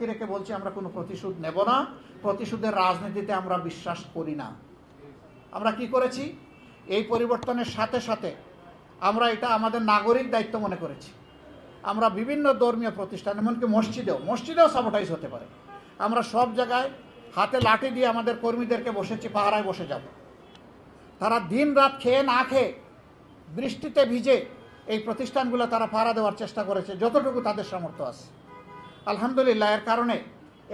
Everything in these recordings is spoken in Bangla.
সাক্ষী রেখে বলছি, আমরা কোনো প্রতিশোধ নেব না। প্রতিশোধের রাজনীতিতে আমরা বিশ্বাস করি না। আমরা কি করেছি? এই পরিবর্তনের সাথে সাথে আমরা এটা আমাদের নাগরিক দায়িত্ব মনে করেছি। আমরা বিভিন্ন ধর্মীয় প্রতিষ্ঠান, এমনকি মসজিদেও মসজিদেও সাবোটাইজ হতে পারে। আমরা সব জায়গায় হাতে লাঠি দিয়ে আমাদের কর্মীদেরকে বসেছি, পাহারায় বসে যাব। তারা দিন রাত খেয়ে না খেয়ে বৃষ্টিতে ভিজে এই প্রতিষ্ঠানগুলো তারা পাহারা দেওয়ার চেষ্টা করেছে, যতটুকু তাদের সামর্থ্য আছে। আলহামদুলিল্লাহ, এর কারণে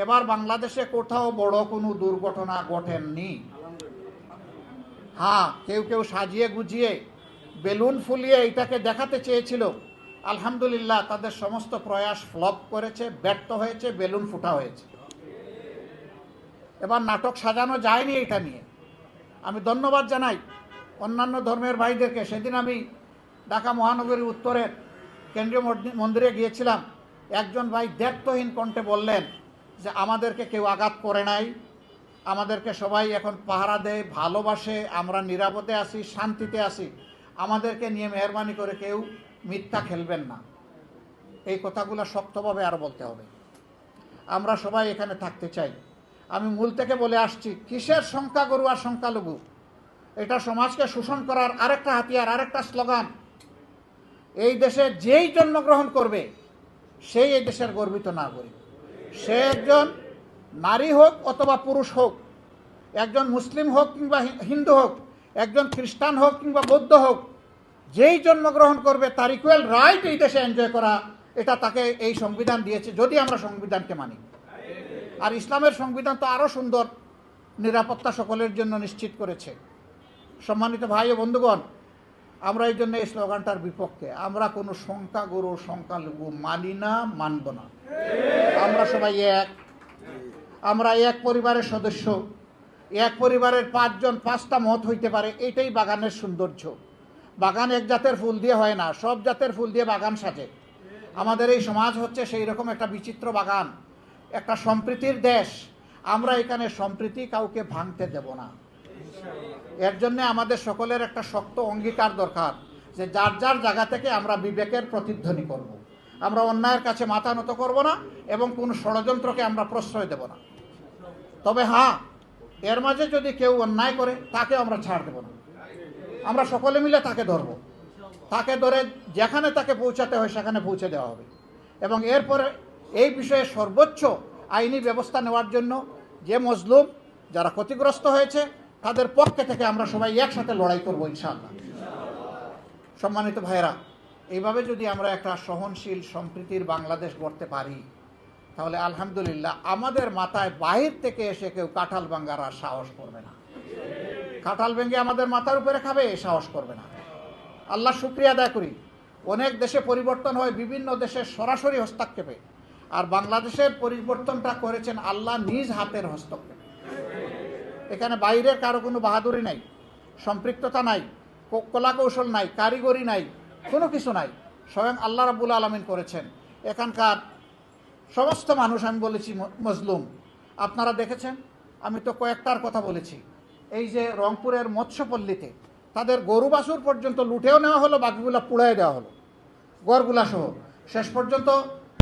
এবার বাংলাদেশে কোথাও বড় কোনো দুর্ঘটনা ঘটেননি। হ্যাঁ কেউ কেউ সাজিয়ে গুজিয়ে বেলুন ফুলিয়ে এটাকে দেখাতে চেয়েছিল। আলহামদুলিল্লাহ, তাদের সমস্ত প্রয়াস ফ্লপ করেছে, ব্যর্থ হয়েছে, বেলুন ফুটা হয়েছে। এবার নাটক সাজানো যায়নি এটা নিয়ে। আমি ধন্যবাদ জানাই অন্যান্য ধর্মের ভাইদেরকে। সেদিন আমি ঢাকা মহানগরীর উত্তরের কেন্দ্রীয় মন্দিরে গিয়েছিলাম। একজন ভাই দ্ব্যর্থহীন কণ্ঠে বললেন যে, আমাদেরকে কেউ আঘাত করে নাই। আমাদেরকে সবাই এখন পাহারা দেয়, ভালোবাসে, আমরা নিরাপদে আছি, শান্তিতে আছি। আমাদেরকে নিয়ে মেহরবানি করে কেউ মিথ্যা খেলবেন না। এই কথাগুলো শক্তভাবে আর বলতে হবে। আমরা সবাই এখানে থাকতে চাই। আমি মূল থেকে বলে আসছি, কিসের সংখ্যাগুরু আর সংখ্যালঘু এটা সমাজকে শোষণ করার আরেকটা হাতিয়ার, আরেকটা স্লোগান। এই দেশে যেই জন্মগ্রহণ করবে সেই এই দেশের গর্বিত নাগরিক। সে একজন নারী হোক অথবা পুরুষ হোক, একজন মুসলিম হোক কিংবা হিন্দু হোক, একজন খ্রিস্টান হোক কিংবা বৌদ্ধ হোক, যেই জন্মগ্রহণ করবে তার ইকুয়াল রাইট এই দেশে এনজয় করা, এটা তাকে এই সংবিধান দিয়েছে, যদি আমরা সংবিধানকে মানি। আর ইসলামের সংবিধান তো আরও সুন্দর, নিরাপত্তা সকলের জন্য নিশ্চিত করেছে। সম্মানিত ভাই ও বন্ধুগণ আমরা এই জন্য এই স্লোগানটার বিপক্ষে, আমরা কোনো সংখ্যাগুরু সংখ্যালঘু মানি না, মানব না। আমরা সবাই এক। আমরা এক পরিবারের সদস্য, এক পরিবারের পাঁচজন, পাঁচটা মত হইতে পারে, এটাই বাগানের সৌন্দর্য। বাগান এক জাতের ফুল দিয়ে হয় না, সব জাতের ফুল দিয়ে বাগান সাজে। আমাদের এই সমাজ হচ্ছে সেই রকম একটা বিচিত্র বাগান, একটা সম্প্রীতির দেশ। আমরা এখানে সম্প্রীতি কাউকে ভাঙতে দেব না। এর জন্য আমাদের সকলের একটা শক্ত অঙ্গীকার দরকার যে যার যার জায়গা থেকে আমরা বিবেকের প্রতিধ্বনি করব। আমরা অন্যায়ের কাছে মাথা নত করব না এবং কোন ষড়যন্ত্রকে আমরা প্রশ্রয় দেব না। তবে হ্যাঁ এর মাঝে যদি কেউ অন্যায় করে, তাকে আমরা ছাড় দেব না। আমরা সকলে মিলে তাকে ধরব। তাকে ধরে যেখানে তাকে পৌঁছাতে হয়, সেখানে পৌঁছে দেওয়া হবে। এবং এরপরে এই বিষয়ে সর্বোচ্চ আইনি ব্যবস্থা নেওয়ার জন্য যে মজলুম যারা ক্ষতিগ্রস্ত হয়েছে তাদের পক্ষে থেকে আমরা সবাই একসাথে লড়াই করব ইনশাআল্লাহ। সম্মানিত ভাইয়েরা, এইভাবে যদি আমরা একটা সহনশীল সম্প্রীতির বাংলাদেশ গড়তে পারি, তাহলে আলহামদুলিল্লাহ আমাদের মাথায় বাহির থেকে এসে কেউ কাঁঠাল ভাঙ্গার আর সাহস করবে না। কাঁঠাল ভেঙে আমাদের মাথার উপরে খাবে সাহস করবে না। আল্লাহ শুক্রিয়া আদায় করি। অনেক দেশে পরিবর্তন হয়, বিভিন্ন দেশের সরাসরি হস্তক্ষেপে। আর বাংলাদেশের পরিবর্তনটা করেছেন আল্লাহ নিজ হাতের হস্তক্ষেপে। এখানে বাইরের কারও কোনো বাহাদুরি নাই, সম্পৃক্ততা নাই কলা কৌশল নাই, কারিগরি নাই, কোনো কিছু নাই। স্বয়ং আল্লাহ রাবুল আলমিন করেছেন। এখানকার সমস্ত মানুষ, আমি বলেছি মজলুম, আপনারা দেখেছেন? আমি তো কয়েকটার কথা বলেছি। এই যে রংপুরের মৎস্যপল্লীতে তাদের গরু বাছুর পর্যন্ত লুটেও নেওয়া হলো, বাকিগুলো পুড়াই দেওয়া হলো। গড়গুলা সহ। শেষ পর্যন্ত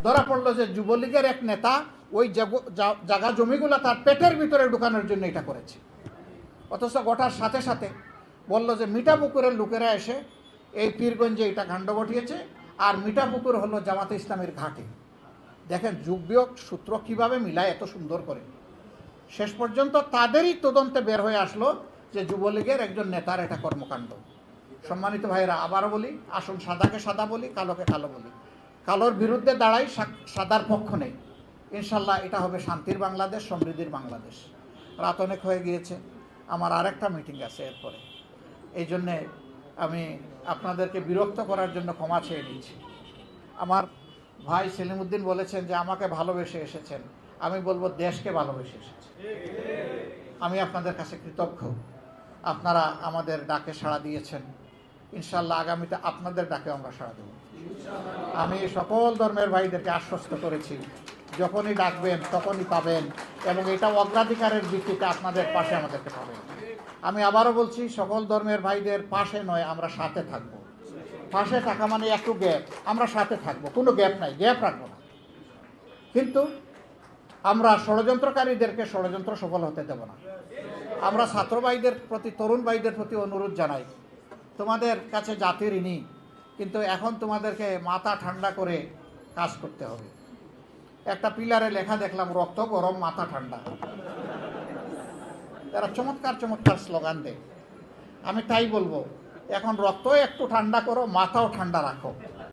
ধরা পড়ল যে যুবলীগের এক নেতা ওই জাগো- জা- জাগা জমিগুলা তার পেটের ভিতরে ঢুকানোর জন্য এটা করেছে। অথচ গোটার সাথে সাথে বলল যে মিঠাপুকুরের লোকেরা এসে এই পীরগঞ্জে এটা কাণ্ড ঘটিয়েছে আর মিঠাপুকুর হলো জামাতে ইসলামের ঘাটে। দেখেন যুগ বিয়োগ সূত্র কীভাবে মিলায় এত সুন্দর করে। শেষ পর্যন্ত তাদেরই তদন্তে বের হয়ে আসলো যে যুবলীগের একজন নেতার এটা কর্মকাণ্ড। সম্মানিত ভাইরা আবারও বলি আসুন সাদাকে সাদা বলি, কালোকে কালো বলি। কালোর বিরুদ্ধে দাঁড়াই সাদার পক্ষ নেই। ইনশাল্লাহ এটা হবে শান্তির বাংলাদেশ, সমৃদ্ধির বাংলাদেশ। রাত অনেক হয়ে গিয়েছে, আমার আরেকটা মিটিং আছে এরপরে। এই জন্যে আমি আপনাদেরকে বিরক্ত করার জন্য ক্ষমা চেয়ে নিচ্ছি। আমার ভাই সেলিমুদ্দিন বলেছেন যে, আমাকে ভালোবেসে এসেছেন। আমি বলব দেশকে ভালোবেসে এসেছে। আমি আপনাদের কাছে কৃতজ্ঞ। আপনারা আমাদের ডাকে সাড়া দিয়েছেন। ইনশাল্লাহ আগামীতে আপনাদের ডাকে আমরা সাড়া দেব। আমি সকল ধর্মের ভাইদেরকে আশ্বস্ত করেছি। যখনই ডাকবেন, তখনই পাবেন এবং এটা অগ্রাধিকারের ভিত্তিতে আপনাদের পাশে আমাদেরকে পাবেন। আমি আবারও বলছি, সকল ধর্মের ভাইদের পাশে নয়, আমরা সাথে থাকব। পাশে থাকা মানে একটু গ্যাপ, আমরা সাথে থাকব, কোনো গ্যাপ নাই, গ্যাপ রাখব না। কিন্তু আমরা ষড়যন্ত্রকারীদেরকে ষড়যন্ত্র সফল হতে দেব না। আমরা ছাত্র ভাইদের প্রতি, তরুণ ভাইদের প্রতি অনুরোধ জানাই, তোমাদের কাছে জাতির ঋণী কিন্তু এখন তোমাদেরকে মাথা ঠান্ডা করে কাজ করতে হবে। একটা পিলারে লেখা দেখলাম, রক্ত গরম, মাথা ঠান্ডা। তারা চমৎকার চমৎকার স্লোগান দেয়। আমি তাই বলব, এখন রক্ত একটু ঠান্ডা করো, মাথাও ঠান্ডা রাখো।